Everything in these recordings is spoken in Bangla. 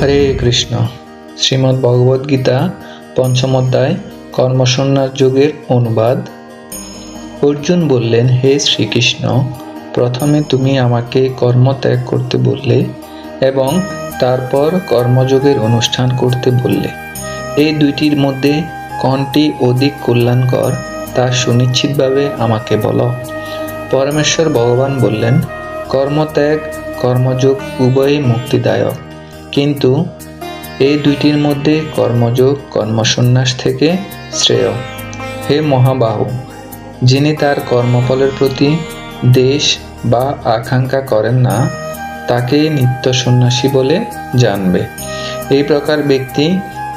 হরে কৃষ্ণ। শ্রীমদ্ ভগবদ গীতা পঞ্চম অধ্যায়, কর্মসন্ন্যাস যোগের অনুবাদ। অর্জুন বললেন, হে শ্রীকৃষ্ণ, প্রথমে তুমি আমাকে কর্ম ত্যাগ করতে বললে এবং তারপর কর্মযোগের অনুষ্ঠান করতে বললে। এই দুইটির মধ্যে কোনটি অধিক কল্যাণকর তা সুনিশ্চিতভাবে আমাকে বলো। পরমেশ্বর ভগবান বললেন, কর্মত্যাগ, কর্মযোগ উভয়ই মুক্তিদায়ক। কিন্তু এই দুইটির মধ্যে কর্মযোগ, কর্মসন্ন্যাস থেকে শ্রেয়। হে মহাবাহু, যিনি তার কর্মফলের প্রতি দেশ বা আকাঙ্ক্ষা করেন না তাকে নিত্য সন্ন্যাসী বলে জানবে। এই প্রকার ব্যক্তি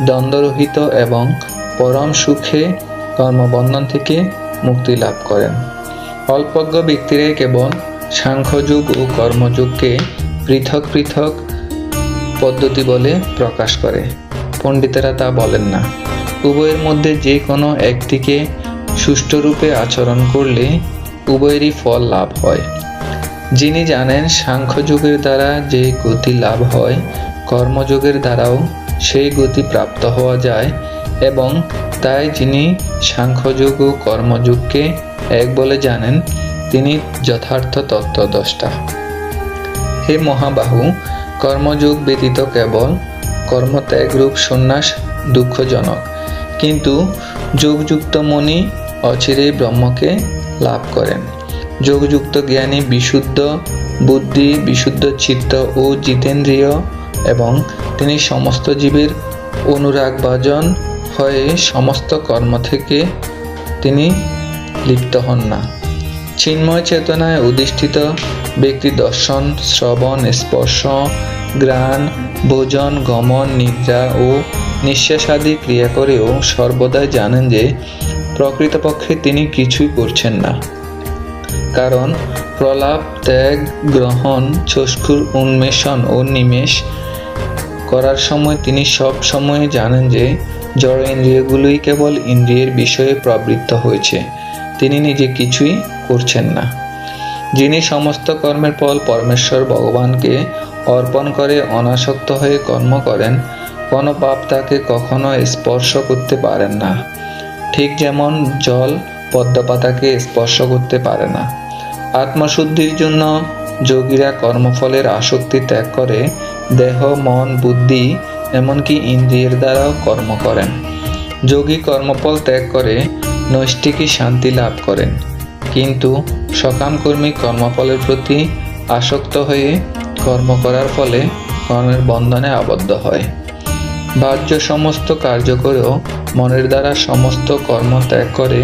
দ্বন্দ্বরহিত এবং পরম সুখে কর্মবন্ধন থেকে মুক্তি লাভ করেন। অল্পজ্ঞ ব্যক্তিরাই কেবল সাংখ্যযুগ ও কর্মযুগকে পৃথক পৃথক পদ্ধতি বলে প্রকাশ করে। পণ্ডিতেরা তা বলেন না। উভয়ের মধ্যে যে কোনো একটিকে সুষ্ঠুরূপে আচরণ করলে উভয়েরই ফল লাভ হয়। যিনি জানেন সাংখ্যযুগের দ্বারা যে গতি লাভ হয়, কর্মযোগের দ্বারাও সেই গতি প্রাপ্ত হওয়া যায় এবং তাই যিনি সাংখ্যযোগ ও কর্মযোগকে এক বলে জানেন, তিনি যথার্থ তত্ত্বদ্রষ্টা। হে মহাবাহু কর্মযোগ ব্যতীত কেবল কর্মত্যাগরূপ সন্ন্যাস, দুঃখজনক। কিন্তু যোগযুক্ত মনি অচিরেই ব্রহ্মকে লাভ করেন। যোগযুক্ত জ্ঞানী বিশুদ্ধ বুদ্ধি, বিশুদ্ধ চিত্ত ও জিতেন্দ্রিয় এবং তিনি সমস্ত জীবের অনুরাগ অনুরাগভাজন হয়ে সমস্ত কর্ম থেকে তিনি লিপ্ত হন না। চিন্ময় চেতনায় অধিষ্ঠিত ব্যক্তি দর্শন, শ্রবণ, স্পর্শ গ্রাণ ভোজন, গমন, নিদ্রা ও নিঃশ্বাসাদি ক্রিয়া করেও সর্বদাই জানেন যে প্রকৃতপক্ষে তিনি কিছুই করছেন না। কারণ প্রলাপ, ত্যাগ, গ্রহণ, চক্ষুর উন্মেষণ ও নিমেষ করার সময় তিনি সব সময় জানেন যে জড় ইন্দ্রিয়গুলোই কেবল ইন্দ্রিয়ের বিষয়ে প্রবৃত্ত হয়েছে। তিনি নিজে কিছুই করছেন না। যিনি সমস্ত কর্মের ফল পরমেশ্বর ভগবানকে অর্পণ করে অনাসক্ত হয়ে কর্ম করেন, কোনো পাপ তাকে কখনো স্পর্শ করতে পারেন না। ঠিক যেমন জল পদ্মপাতাকে স্পর্শ করতে পারে না। আত্মশুদ্ধির জন্য যোগীরা কর্মফলের আসক্তি ত্যাগ করে, দেহ, মন, বুদ্ধি, এমনকি ইন্দ্রিয়ের দ্বারাও কর্ম করেন। যোগী কর্মফল ত্যাগ করে নৈষ্টিকী শান্তি লাভ করেন। কিন্তু সকামকর্মী কর্মফলের প্রতি আসক্ত হয়ে কর্ম করার ফলে কর্মের বন্ধনে আবদ্ধ হয়। বাহ্য সমস্ত কার্য করেও মনের দ্বারা সমস্ত কর্ম ত্যাগ করে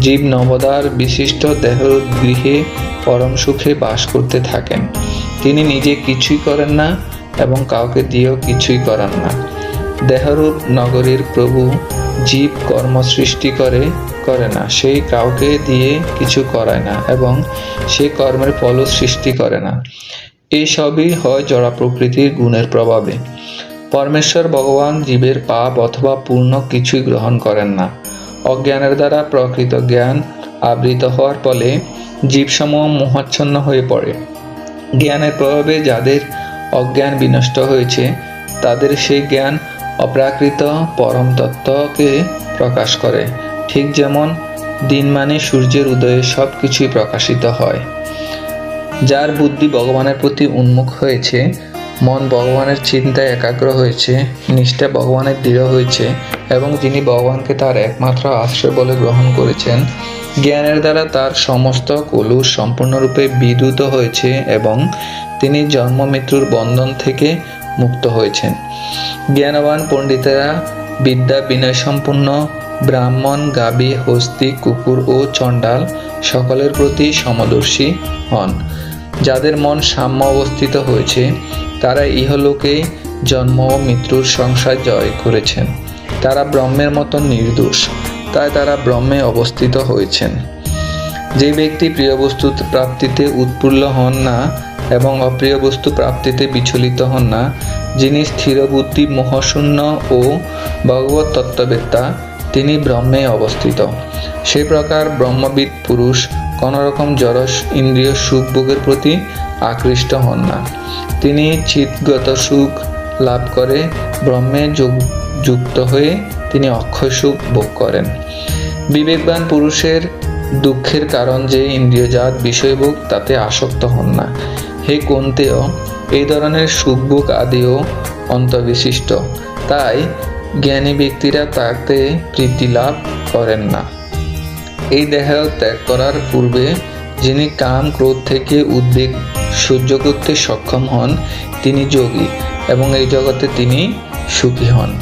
জীব নবদার বিশিষ্ট দেহের গৃহে পরম সুখে বাস করতে থাকেন। তিনি নিজে কিছুই করেন না এবং কাউকে দিয়েও কিছুই করান না। দেহরূপ নগরীর প্রভু জীব কর্ম সৃষ্টি করে করে না, সেই কাউকে দিয়ে কিছু করায় না এবং সে কর্মের ফল সৃষ্টি করে না। এই সবই হয় জড়া প্রকৃতির গুণের প্রভাবে। পরমেশ্বর ভগবান জীবের পাপ অথবা পূর্ণ কিছুই গ্রহণ করেন না। অজ্ঞানের দ্বারা প্রকৃত জ্ঞান আবৃত হওয়ার ফলে জীবসমূহ মোহাচ্ছন্ন হয়ে পড়ে। জ্ঞানের প্রভাবে যাদের অজ্ঞান বিনষ্ট হয়েছে, তাদের সেই জ্ঞান অপ্রাকৃত পরম তত্ত্বকে প্রকাশ করে। ঠিক যেমন দিন মানে সূর্যের উদয়ে সব কিছুই প্রকাশিত হয়। যার বুদ্ধি ভগবানের প্রতি উন্মুখ হয়েছে, মন ভগবানের চিন্তায় একাগ্র হয়েছে, নিষ্ঠা ভগবানের দৃঢ় হয়েছে, এবং যিনি ভগবানকে তার একমাত্র আশ্রয় বলে গ্রহণ করেছেন, জ্ঞানের দ্বারা তার সমস্ত কলুষ সম্পূর্ণরূপে বিদ্যুত হয়েছে এবং তিনি জন্ম মৃত্যুর বন্ধন থেকে মুক্ত হয়েছেন। জ্ঞানবান পণ্ডিতেরা বিদ্যা বিনয় সম্পূর্ণ ব্রাহ্মণ, গাবি, হস্তি, কুকুর ও চণ্ডাল সকলের প্রতি সমদর্শী হন। যাদের মন সাম্য অবস্থিত হয়েছে, তারা ইহলোকে জন্ম ও মৃত্যুর সংসার জয় করেছেন। তারা ব্রহ্মের মতো নির্দোষ, তাই তারা ব্রহ্মে অবস্থিত হয়েছেন। যে ব্যক্তি প্রিয় বস্তু প্রাপ্তিতে উৎফুল্ল হন না এবং অপ্রিয় বস্তু প্রাপ্তিতে বিচলিত হন না, যিনি স্থির বুদ্ধি মোহশূন্য ও ভগবত তত্ত্ববেত্তা তিনি ব্রহ্মে অবস্থিত। সেই প্রকার ব্রহ্মবিদ পুরুষ কোনো রকম জড়স ইন্দ্রিয় সুখ ভোগের প্রতি আকৃষ্ট হন না। তিনি চিৎগত সুখ লাভ করে ব্রহ্মে যুক্ত হয়ে তিনি অক্ষয় সুখ ভোগ করেন। বিবেকবান পুরুষের দুঃখের কারণ যে ইন্দ্রিয়জাত বিষয়ভোগ তাতে আসক্ত হন না। হে কোনতেও এই ধরনের সুখভোগ আদিও অন্তর্বিশিষ্ট। তাই জ্ঞানী ব্যক্তিরা তাতে প্রীতি লাভ করেন না। এই দেহ ত্যাগ করার পূর্বে যিনি কাম, ক্রোধ থেকে উদ্বেগ সহ্য করতে সক্ষম হন, তিনি যোগী এবং এই জগতে তিনি সুখী হন।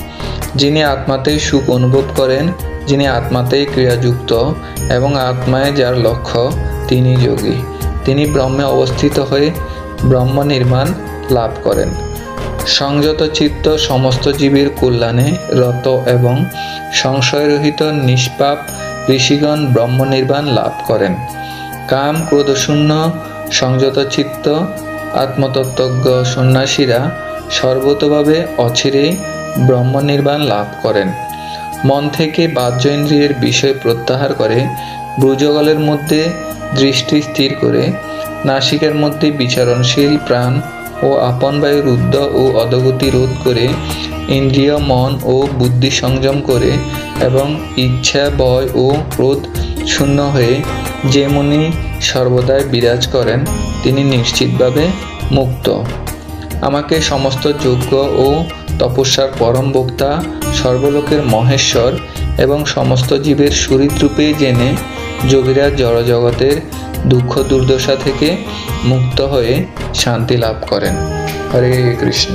যিনি আত্মাতেই সুখ অনুভব করেন, যিনি আত্মাতেই ক্রিয়াযুক্ত এবং আত্মায় যার লক্ষ্য, তিনি যোগী। তিনি ব্রহ্মে অবস্থিত হয়ে ব্রহ্ম নির্মাণ লাভ করেন। সংযত চিত্ত সমস্ত জীবের কল্যাণে রত এবং সংশয়রহিত নিষ্পাপ ঋষিগণ ব্রহ্ম নির্বাণ লাভ করেন। কাম ক্রোধশূন্য সংযত চিত্ত আত্মতত্ত্বজ্ঞ সন্ন্যাসীরা সর্বতভাবে অচিরেই ব্রহ্ম নির্বাণ লাভ করেন। মন থেকে বাহ্য ইন্দ্রিয়ের বিষয় প্রত্যাহার করে ব্রুজগলের মধ্যে দৃষ্টি স্থির করে নাসিকের মধ্যে বিচারণশীল প্রাণ ও আপন বায়ুর উদ্ধ ও অধগতি রোধ করে ইন্দ্রিয়, মন ও বুদ্ধি সংযম করে এবং ইচ্ছা ভয় ও ক্রোধ শূন্য হয়ে যে মুনি সর্বদাই বিরাজ করেন, তিনি নিশ্চিতভাবে মুক্ত। আমাকে সমস্ত যোগ্য ও তপস্যার পরম বক্তা, সর্বলোকের মহেশ্বর এবং সমস্ত জীবের সুহৃদরূপে জেনে যোগীরা জড়জগতের দুঃখ দুর্দশা থেকে মুক্ত হয়ে শান্তি লাভ করেন। হরে কৃষ্ণ।